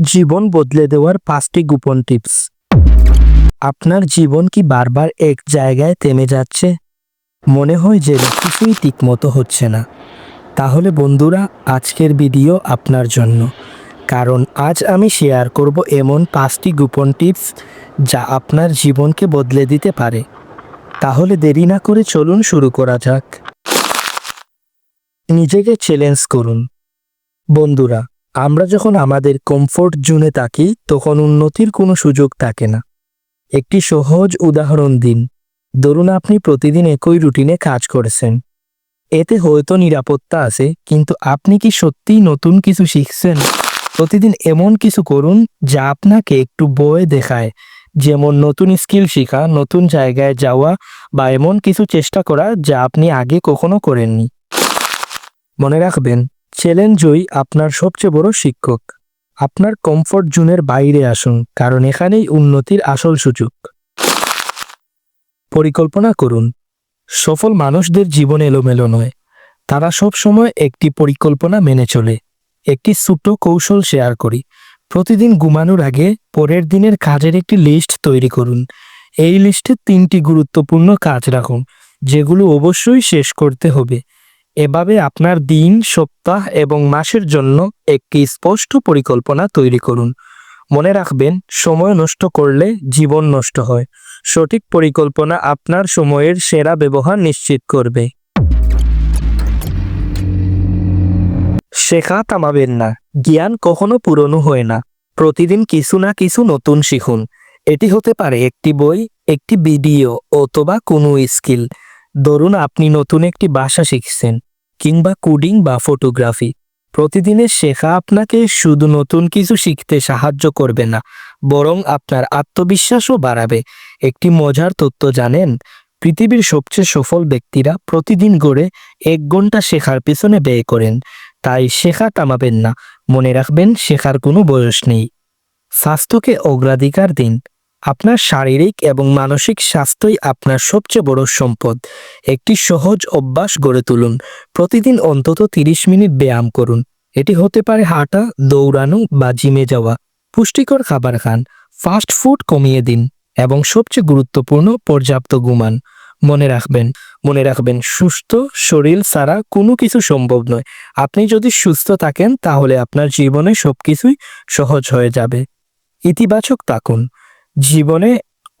জীবন বদলে দেওয়ার পাঁচটি গোপন টিপস। আপনার জীবন কি বারবার এক জায়গায় থেমে যাচ্ছে? মনে হয় যে কিছুই ঠিকমতো হচ্ছে না। তাহলে বন্ধুরা, আজকের ভিডিও আপনার জন্য। কারণ আজ আমি শেয়ার করব এমন পাঁচটি গোপন টিপস যা আপনার জীবনকে বদলে দিতে পারে। তাহলে দেরি না করে চলুন শুরু করা যাক। নিজেকে চ্যালেঞ্জ করুন। বন্ধুরা আমরা যখন আমাদের কমফোর্ট জোনে থাকি, তখন উন্নতির কোনো সুযোগ থাকে না। একটি সহজ উদাহরণ দিন। ধরুন আপনি প্রতিদিন একই রুটিনে কাজ করেছেন। এতে হয়তো নিরাপত্তা আছে, কিন্তু আপনি কি সত্যিই নতুন কিছু শিখছেন? প্রতিদিন এমন কিছু করুন, যা আপনাকে একটু বয়ে দেখায়। যেমন নতুন স্কিল শেখা, নতুন জায়গায় যাওয়া, বা এমন কিছু চেষ্টা করা, যা আপনি আগে কখনো করেননি। মনে রাখবেন চ্যালেঞ্জই আপনার সবচেয়ে বড় শিক্ষক। আপনার কমফোর্ট জোনের বাইরে আসুন, কারণ এখানেই উন্নতির আসল সুযোগ। পরিকল্পনা করুন। সফল মানুষদের জীবন এলোমেলো নয়। তারা সব সময় একটি পরিকল্পনা মেনে চলে। একটি ছোট কৌশল শেয়ার করি। প্রতিদিন ঘুমানোর আগে পরের দিনের কাজের একটি লিস্ট তৈরি করুন। এই লিস্টে তিনটি গুরুত্বপূর্ণ কাজ রাখুন, যেগুলো অবশ্যই শেষ করতে হবে। এভাবে আপনার দিন, সপ্তাহ এবং মাসের জন্য একটি স্পষ্ট পরিকল্পনা তৈরি করুন। মনে রাখবেন, সময় নষ্ট করলে জীবন নষ্ট হয়। সঠিক পরিকল্পনা আপনার সময়ের সেরা ব্যবহার নিশ্চিত করবে। শেখা থামাবেন না। জ্ঞান কখনো পুরনো হয় না। প্রতিদিন কিছু না কিছু নতুন শিখুন। এটি হতে পারে একটি বই, একটি ভিডিও অথবা কোনো স্কিল। ধরুন আপনি নতুন একটি ভাষা শিখছেন, কিংবা কোডিং বা ফটোগ্রাফি। প্রতিদিনের শেখা আপনাকে শুধু নতুন কিছু শিখতে সাহায্য করবে না, বরং আপনার আত্মবিশ্বাসও বাড়াবে। একটি মজার তথ্য জানেন, পৃথিবীর সবচেয়ে সফল ব্যক্তিরা প্রতিদিন গড়ে এক ঘণ্টা শেখার পিছনে ব্যয় করেন, তাই শেখা থামাবেন না। মনে রাখবেন, শেখার কোনো বয়স নেই। স্বাস্থ্যকে অগ্রাধিকার দিন। আপনার শারীরিক এবং মানসিক স্বাস্থ্যই আপনার সবচেয়ে বড় সম্পদ। একটি সহজ অভ্যাস গড়ে তুলুন। প্রতিদিন অন্তত তিরিশ মিনিট ব্যায়াম করুন। এটি হতে পারে হাঁটা, দৌড়ানো বা জিমে যাওয়া। পুষ্টিকর খাবার খান। ফাস্ট ফুড কমিয়ে দিন এবং সবচেয়ে গুরুত্বপূর্ণ, পর্যাপ্ত ঘুমান মনে রাখবেন মনে রাখবেন, সুস্থ শরীর ছাড়া কোনো কিছু সম্ভব নয়। আপনি যদি সুস্থ থাকেন, তাহলে আপনার জীবনে সবকিছুই সহজ হয়ে যাবে। ইতিবাচক থাকুন। জীবনে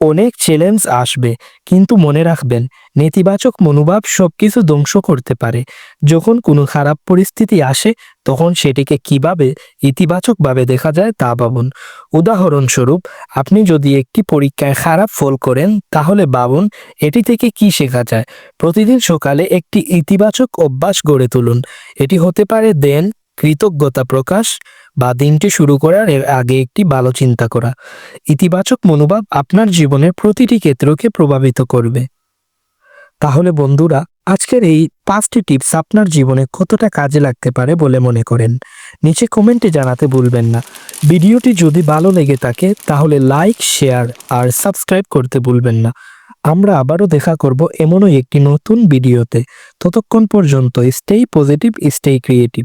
অনেক চ্যালেঞ্জ আসবে, কিন্তু মনে রাখবেন, নেতিবাচক মনোভাব সবকিছু ধ্বংস করতে পারে। যখন কোনো খারাপ পরিস্থিতি আসে, তখন সেটিকে কীভাবে ইতিবাচকভাবে দেখা যায় তা ভাবুন। উদাহরণস্বরূপ, আপনি যদি একটি পরীক্ষায় খারাপ ফল করেন, তাহলে ভাবুন, এটি থেকে কি শেখা যায়? প্রতিদিন সকালে একটি ইতিবাচক অভ্যাস গড়ে তুলুন। এটি হতে পারে দেন কৃতজ্ঞতা প্রকাশ বা দিনটি শুরু করার এর আগে একটি ভালো চিন্তা করা। ইতিবাচক মনোভাব আপনার জীবনের প্রতিটি ক্ষেত্রকে প্রভাবিত করবে। তাহলে বন্ধুরা, আজকের এই পাঁচটি টিপস আপনার জীবনে কতটা কাজে লাগতে পারে বলে মনে করেন? নিচে কমেন্টে জানাতে ভুলবেন না। ভিডিওটি যদি ভালো লেগে থাকে, তাহলে লাইক, শেয়ার আর সাবস্ক্রাইব করতে ভুলবেন না। আমরা আবারও দেখা করব এমনই একটি নতুন ভিডিওতে। ততক্ষণ পর্যন্ত স্টেই পজিটিভ স্টেই ক্রিয়েটিভ